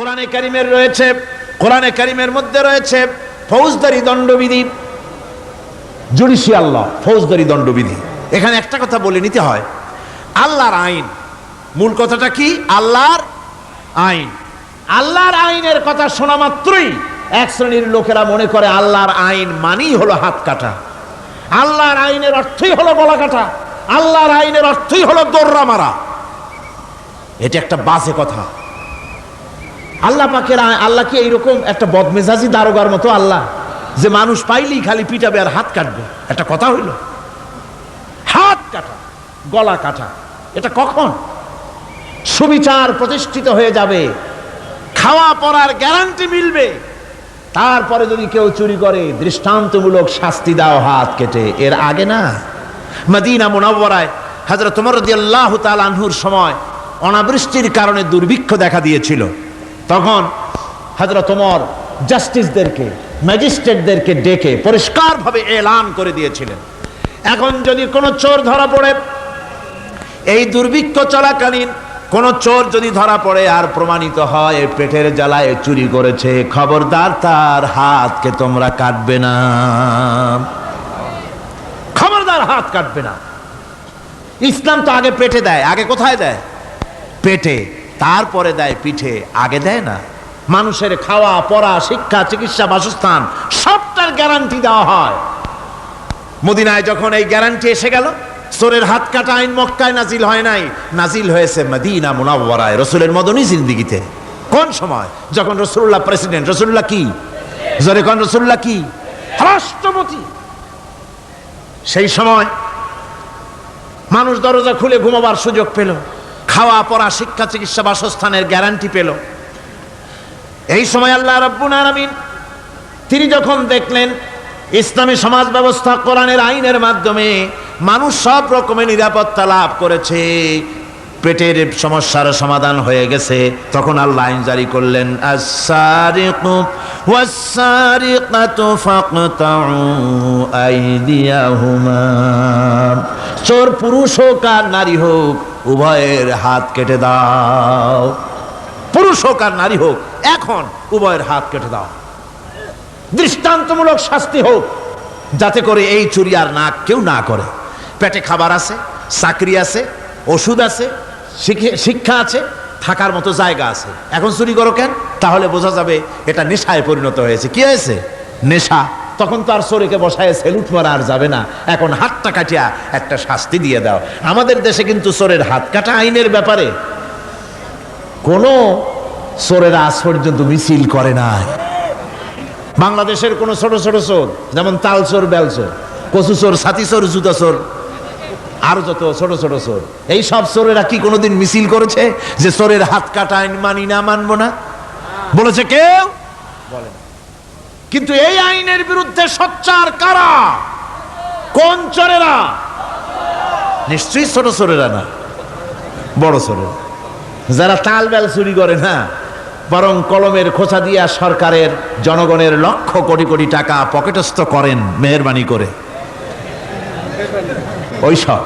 কোরআনে কারিমের রয়েছে, কোরআনে কারিমের মধ্যে রয়েছে ফৌজদারি দণ্ডবিধি জুডিশিয়াল ল ফৌজদারি দণ্ডবিধি। এখানে একটা কথা বলে নিতে হয়, আল্লাহর আইন, মূল কথাটা কি? আল্লাহর আইন। আল্লাহর আইনের কথা শোনা মাত্রই এক শ্রেণির লোকেরা মনে করে আল্লাহর আইন মানেই হলো হাত কাটা। আল্লাহর আইনের অর্থই হলো গলা কাটা। আল্লাহর আইনের অর্থই হলো দৌড়া মারা। এটা একটা বাজে কথা। আল্লাহ পাকের আল্লাহ কি এইরকম একটা বদমেজাজি দারোগার মতো আল্লাহ যে মানুষ পাইলেই খালি পিটাবে আর হাত কাটবে। একটা কথা হইল? হাত কাটা, গলা কাটা, এটা কখন? সুবিচার প্রতিষ্ঠিত হয়ে যাবে, খাওয়া পড়ার গ্যারান্টি মিলবে। তারপরে যদি কেউ চুরি করে, দৃষ্টান্তমূলক শাস্তি দাও হাত কেটে। এর আগে না, মদিনা মুনাওয়ারায় হযরত ওমর রাদিয়াল্লাহু তাআলা আনহুর সময় অনাবৃষ্টির কারণে দুর্ভিক্ষ দেখা দিয়েছিল। তখন হযরত ওমর জাস্টিসদেরকে, ম্যাজিস্ট্রেটদেরকে ডেকে পরিষ্কারভাবে এলান করে দিয়েছিলেন। এখন যদি কোনো চোর ধরা পড়ে, এই দুর্ভিক্ষ চলাকালীন কোন চোর যদি ধরা পড়ে আর প্রমাণিত হয় পেটের জ্বালায় চুরি করেছে, খবরদার তার হাতকে তোমরা কাটবে না। খবরদার হাত কাটবে না। ইসলাম তো আগে পেটে দেয়, আগে কোথায় দেয়? পেটে। তারপরে দেয় পিঠে, আগে দেয় না। মানুষের খাওয়া, পড়া, শিক্ষা, চিকিৎসা, বাসস্থান, সবটার গ্যারান্টি দেওয়া হয়। মদিনায় যখন এই গ্যারান্টি এসে গেল সোরের হাত কাটা আইন মক্কায় নাজিল হয় নাই। নাজিল হয়েছে মদিনা মুনাওয়ারায়, রসুলের মদনী জিন্দিগিতে। কোন সময়? যখন রসুল্লাহ প্রেসিডেন্ট রসুল্লাহ কি? জোরে কোন রসুল্লাহ কি? রাষ্ট্রপতি। সেই সময় মানুষ দরজা খুলে ঘুমাবার সুযোগ পেল। খাওয়া, পড়া, শিক্ষা, চিকিৎসা, বাসস্থানের গ্যারান্টি পেল। এই সময় আল্লাহ রব্বুল আরামিন তিনি যখন দেখলেন ইসলামী সমাজ ব্যবস্থা কোরআনের আইনের মাধ্যমে মানুষ সব রকমের নিরাপত্তা লাভ করেছে, পেটের সমস্যার সমাধান হয়ে গেছে, তখন আল্লাহ আইন জারি করলেন চোর পুরুষ হোক আর নারী হোক উভয়ের হাত কেটে দাও। পুরুষ হোক আর নারী হোক, এখন উভয়ের হাত কেটে দাও। দৃষ্টান্তমূলক শাস্তি হোক, যাতে করে এই চুরি আর না, কেউ না করে। পেটে খাবার আছে, চাকরি আছে, ওষুধ আছে শিক্ষা আছে, থাকার মতো জায়গা আছে। এখন চুরি করো কেন? তাহলে বোঝা যাবে এটা নেশায় পরিণত হয়েছে। কি হয়েছে? নেশা। তখন তো আর চোরেকে বসায় সেলুট মারা আর যাবে না। এখন হাতটা কাটিয়া একটা শাস্তি দিয়ে দাও। আমাদের দেশে কিন্তু চোরের হাত কাটা আইনের ব্যাপারে। কোনো চোরেরা আজ পর্যন্ত মিছিল করে নাই। বাংলাদেশের কোনো ছোট ছোট চোর, যেমন তাল চোর, বেল চোর, কচু চোর, ছাতি চোর, জুতা চোর, আরও যত ছোট ছোট চোর, এই সব চোরেরা কি কোনোদিন মিছিল করেছে যে চোরের হাত কাটা আইন মানি না, মানবো না? বলেছে কেউ? বলে না। কিন্তু এই আইনের বিরুদ্ধে সচ্চার কারা? কোন চোরেরা? নিশ্চয়ই ছোট চোরেরা না, বড় চোরেরা। যারা তাল বেল চুরি করে না, বরং কলমের খোঁচা দিয়া সরকারের, জনগণের লক্ষ কোটি কোটি টাকা পকেটস্থ করেন মেহরবানি করে। ওই সব।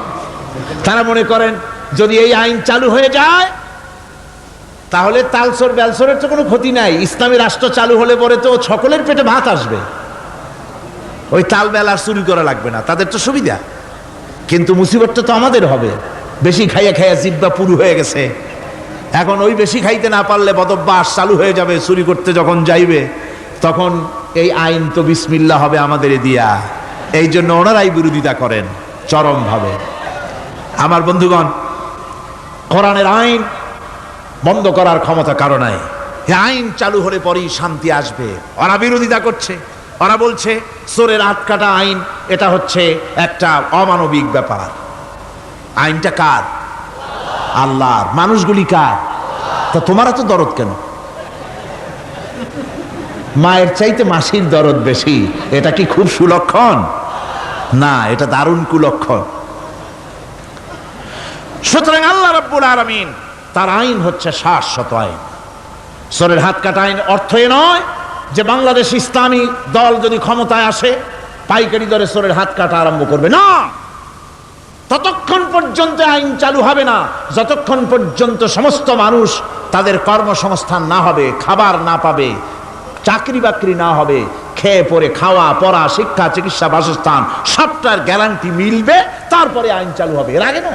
তারা মনে করেন, যদি এই আইন চালু হয়ে যায় তাহলে তালসর বেলসরের তো কোনো ক্ষতি নাই। ইসলামী রাষ্ট্র চালু হলে পরে তো সকলের পেটে ভাত আসবে। ওই তাল আর চুরি করা লাগবে না, তাদের তো সুবিধা। কিন্তু মুসিবতটা তো আমাদের হবে। বেশি খাইয়া খাইয়া জিব্বা পুরু হয়ে গেছে। এখন ওই বেশি খাইতে না পারলে বদভ্যাস চালু হয়ে যাবে, চুরি করতে যখন যাইবে, তখন এই আইন তো বিসমিল্লা হবে আমাদের দিয়া। এই জন্য ওনারাই বিরোধিতা করেন, চরমভাবে। আমার বন্ধুগণ, কোরআনের আইন বন্ধ করার ক্ষমতা কারও নাই। আইন চালু হলে পরেই শান্তি আসবে। ওরা বিরোধিতা করছে। ওরা বলছে, চোরের হাত কাটা আইন, এটা হচ্ছে একটা অমানবিক ব্যাপার। আইনটা কার? আল্লাহর। মানুষগুলি কার? তা তোমার তো দরদ কেন? মায়ের চাইতে মাসির দরদ বেশি। এটা কি খুব সুলক্ষণ? না, এটা দারুণ কুলক্ষণ। সুতরাং আল্লাহ রব্বুল আলমিন তার আইন হচ্ছে শাশ্বত আইন। সরের হাত কাটা আইন অর্থ এ নয় যে বাংলাদেশ ইসলামী দল যদি ক্ষমতায় আসে, পাইকারি দরে সরের হাত কাটা আরম্ভ করবে। না! ততক্ষণ পর্যন্ত আইন চালু হবে না। যতক্ষণ পর্যন্ত সমস্ত মানুষ তাদের কর্মসংস্থান না হবে, খাবার না পাবে, চাকরি বাকরি না হবে, খেয়ে পরে খাওয়া, পড়া, শিক্ষা, চিকিৎসা, বাসস্থান, সবটার গ্যারান্টি মিলবে, তারপরে আইন চালু হবে। এর আগে না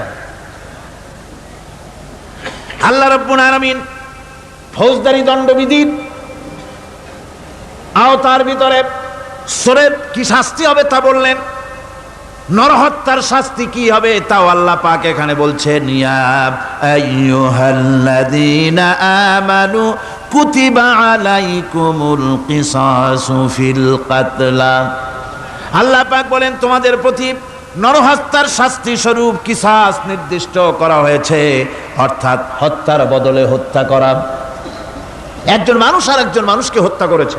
আল্লাহ রব্বুল আলামিন ফৌজদারি দণ্ডবিধির আওতার ভিতরে সোরের কি শাস্তি হবে তা বললেন। নরহত্যার শাস্তি কি হবে তাও আল্লাহ পাক এখানে বলছেন আমানু আল্লাহ পাক বলেন, তোমাদের প্রতি নরহত্যার শাস্তি স্বরূপ কিসাস নির্দিষ্ট করা হয়েছে। অর্থাৎ হত্যার বদলে হত্যা করা। একজন মানুষ আর একজন মানুষকে হত্যা করেছে।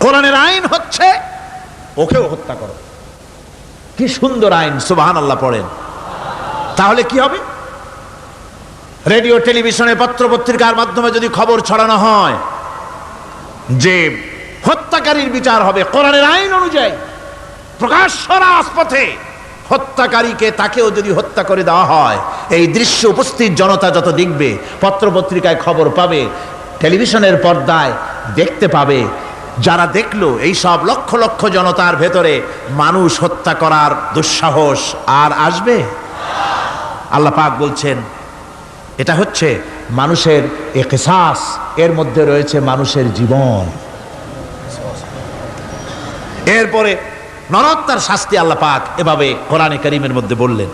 কোরআনের আইন হচ্ছে ওকেও হত্যা করো। কি সুন্দর আইন সুবাহান আল্লাহ পড়েন। তাহলে কি হবে? রেডিও, টেলিভিশনে পত্র পত্রিকার মাধ্যমে যদি খবর ছড়ানো হয়, যে হত্যাকারীর বিচার হবে কোরআনের আইন অনুযায়ী প্রকাশ্য রাজপথে হত্যাকারীকে তাকেও যদি হত্যা করে দেওয়া হয়, এই দৃশ্য উপস্থিত জনতা যত দেখবে পত্র পত্রিকায় খবর পাবে, টেলিভিশনের পর্দায় দেখতে পাবে। যারা দেখল, এই সব লক্ষ লক্ষ জনতার ভেতরে মানুষ হত্যা করার দুঃসাহস আর আসবে? আল্লাহ পাক বলছেন, এটা হচ্ছে মানুষের একেসাস এর মধ্যে রয়েছে মানুষের জীবন। এরপরে নরত্তার শাস্তি আল্লাহ পাক এভাবে কোরআনে করিমের মধ্যে বললেন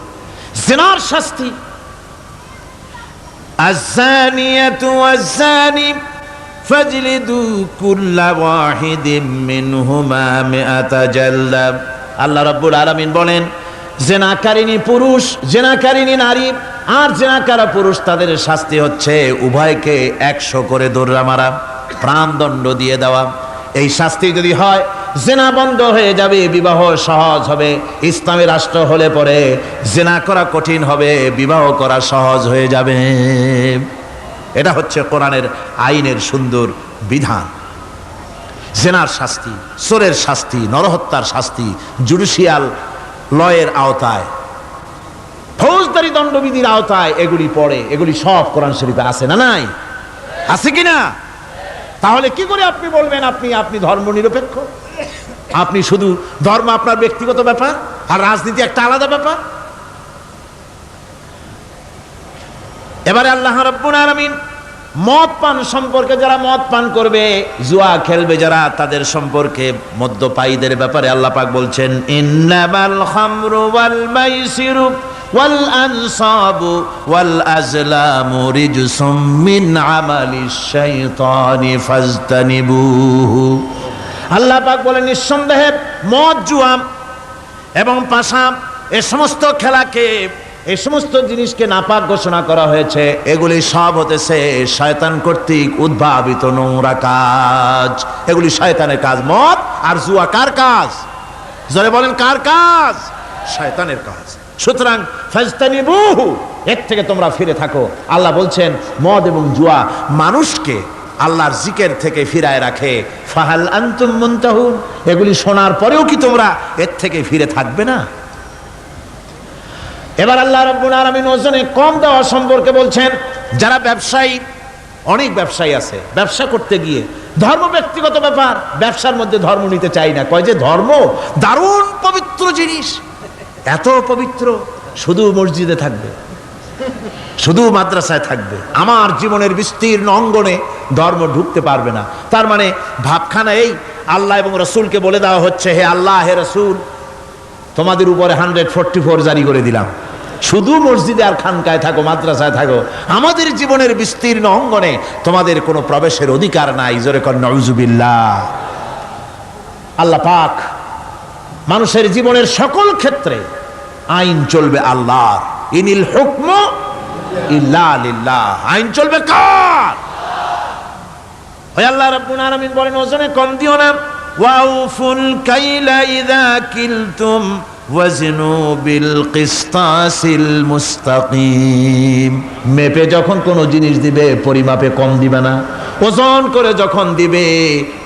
জেনার শাস্তি الزانية والزاني فاجلدوا كل واحد منهما مئة جلدة আল্লাহ রাব্বুল আলামিন বলেন জেনাকারিনী পুরুষ জেনাকারিনী নারী আর জেনাকারা পুরুষ তাদের শাস্তি হচ্ছে উভয়কে একশো করে দৌড়া মারা প্রাণদণ্ড দিয়ে দেওয়া এই শাস্তি যদি হয় জেনা বন্ধ হয়ে যাবে, বিবাহ সহজ হবে। ইসলামী রাষ্ট্র হলে পরে জেনা করা কঠিন হবে, বিবাহ করা সহজ হয়ে যাবে। এটা হচ্ছে কোরআনের আইনের সুন্দর বিধান। জেনার শাস্তি চোরের শাস্তি, নরহত্যার শাস্তি, জুডিশিয়াল লয়ের আওতায়, ফৌজদারি দণ্ডবিধির আওতায় এগুলি পড়ে, এগুলি সব কোরআন শরীফে আছে না নাই? আছে কি না তাহলে কি করে আপনি বলবেন আপনি আপনি ধর্ম নিরপেক্ষ আপনি শুধু ধর্ম আপনার ব্যক্তিগত ব্যাপার, আর রাজনীতি একটা আলাদা ব্যাপার। এবারে আল্লাহ রাব্বুল আলামিন মদ পান সম্পর্কে যারা মদ পান করবে, জুয়া খেলবে যারা, তাদের সম্পর্কে মদ্যপায়ীদের ব্যাপারে আল্লাহ পাক বলছেন, ইন্নামাল খামরু ওয়াল মাইসিরু ওয়াল আনসাবু ওয়াল আজলামু রিজসুম মিন আমালিশ শাইতানি ফাজতানিবুহু। আল্লাহ পাক বলেন নিঃসন্দেহে মদ জুয়া এবং পাশা এ সমস্ত খেলাকে এই সমস্ত জিনিসকে নাপাক ঘোষণা করা হয়েছে। এগুলি সব হতেছে শয়তান কর্তৃক উদ্ভাবিত নোংরা কাজ। এগুলি শয়তানের কাজ। মদ আর জুয়া কার কাজ? জরে বলেন, কার কাজ? শয়তানের কাজ। সুতরাং ফাজতানি বহু এর থেকে তোমরা ফিরে থাকো। আল্লাহ বলছেন, মদ এবং জুয়া মানুষকে আল্লাহর জিকের থেকে ফিরায় রাখে। ফাহাল আন্তুম মুনতাহুন। এগুলি শোনার পরেও কি তোমরা এর থেকে ফিরে থাকবে না? এবার আল্লাহ রাব্বুল আলামিন ওজনে কম দেওয়া সম্পর্কে বলছেন, যারা ব্যবসায়ী, অনেক ব্যবসায়ী আছে, ব্যবসা করতে গিয়ে ধর্ম ব্যক্তিগত ব্যাপার, ব্যবসার মধ্যে ধর্ম নিতে চাই না। কয় যে ধর্ম দারুণ পবিত্র জিনিস। এত পবিত্র, শুধু মসজিদে থাকবে। শুধু মাদ্রাসায় থাকবে। আমার জীবনের বিস্তীর্ণ অঙ্গনে ধর্ম ঢুকতে পারবে না। তার মানে ভাবখানা এই, আল্লাহ এবং রসুলকে বলে দেওয়া হচ্ছে, হে আল্লাহ, হে রসুল, তোমাদের উপরে হান্ড্রেড ফোরটি ফোর জারি করে দিলাম। শুধু মসজিদে আর খানকায় থাকো, মাদ্রাসায় থাকো। আমাদের জীবনের বিস্তীর্ণ অঙ্গনে তোমাদের কোনো প্রবেশের অধিকার নাই। জোরে কর আল্লাহ পাক মানুষের জীবনের সকল ক্ষেত্রে আইন চলবে আল্লাহর। ইনিল হুকম আইন চলবে কার? আল্লাহ রাব্বুল আলামিন বলেন, ওজনে কম দিও না। ওয়াউফুল কাইলা ইযা কিলতুম ওয়াজনু বিল কিসতাসিল মুস্তাকিম। মেপে যখন কোনো জিনিস দিবে, পরিমাপে কম দিবে না। ওজন করে যখন দিবে,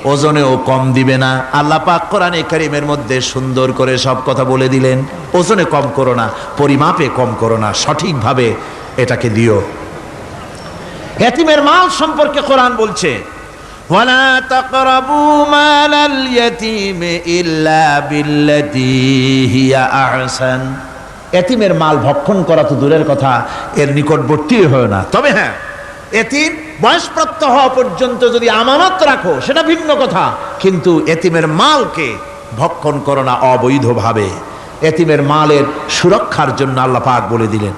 ওজনেও কম দিবে না। আল্লাহ পাক কোরআনে কারিমের মধ্যে সুন্দর করে সব কথা বলে দিলেন। ওজনে কম করো না, পরিমাপে কম করো না। সঠিকভাবে এটাকে দিও এতিমের মাল সম্পর্কে কোরআন বলছে ولا تقربوا مال اليتيم إلا بالتي هي أحسن এতিমের মাল ভক্ষণ করা তো দূরের কথা এর নিকটবর্তী হয় না তবে হ্যাঁ এতিম বয়সপ্রাপ্ত হওয়া পর্যন্ত যদি আমানত রাখো সেটা ভিন্ন কথা কিন্তু এতিমের মালকে ভক্ষণ করো না অবৈধভাবে এতিমের মালের সুরক্ষার জন্য আল্লাহ পাক বলে দিলেন